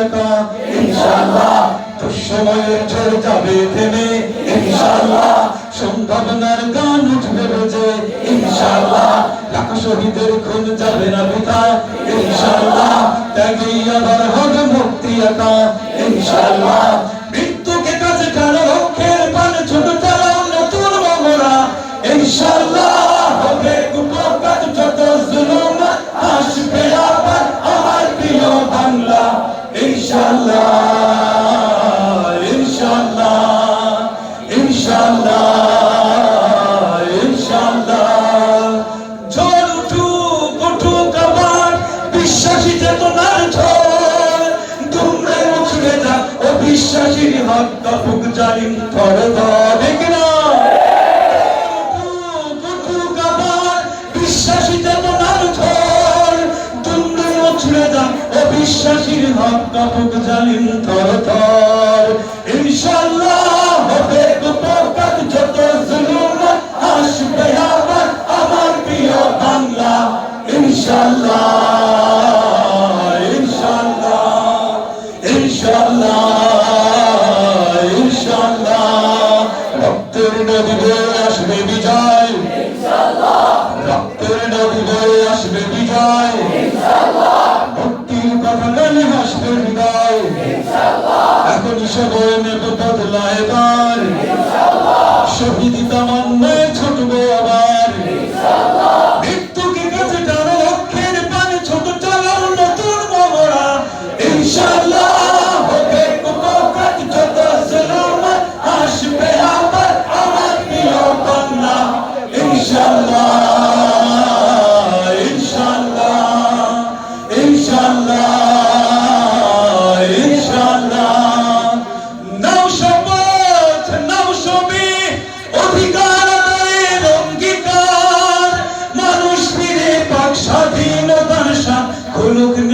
একা ইনশাআল্লাহ দুঃসময়ের ঝড় যাবে থেমে, ইনশাআল্লাহ সম্ভাবনার গান উঠবে বেজে ইনশাআল্লাহ লাখ শহীদের খুন যাবে না পিতা ইনশাআল্লাহ ত্যাগই আবার হবে মুক্তি একা, ইনশাআল্লাহ অবিশ্বাসীর হাত কাপুক জালিম থর ধরে না বিশ্বাসী চেতনার ঝড় তোমরা উঠবে যা অবিশ্বাসীর হাত কাপুক থর থর ইনশাআল্লাহ নদী বয়ে আসবে বিজয়। রক্তের নদী বয়ে আসবে বিজয়। ভক্তির কথা গানে হাসবে হৃদয় এখন সবাই নেব বদলা এবার। শহীদ তামান্নায় creo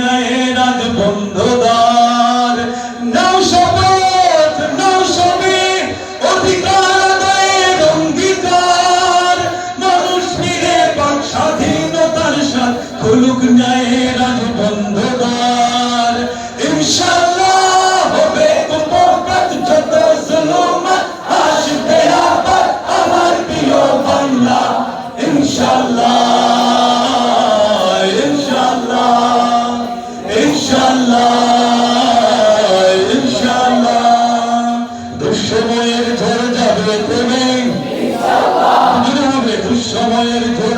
দুঃসময়ের ঘর যাবে কমে দুঃসময়ের ঘর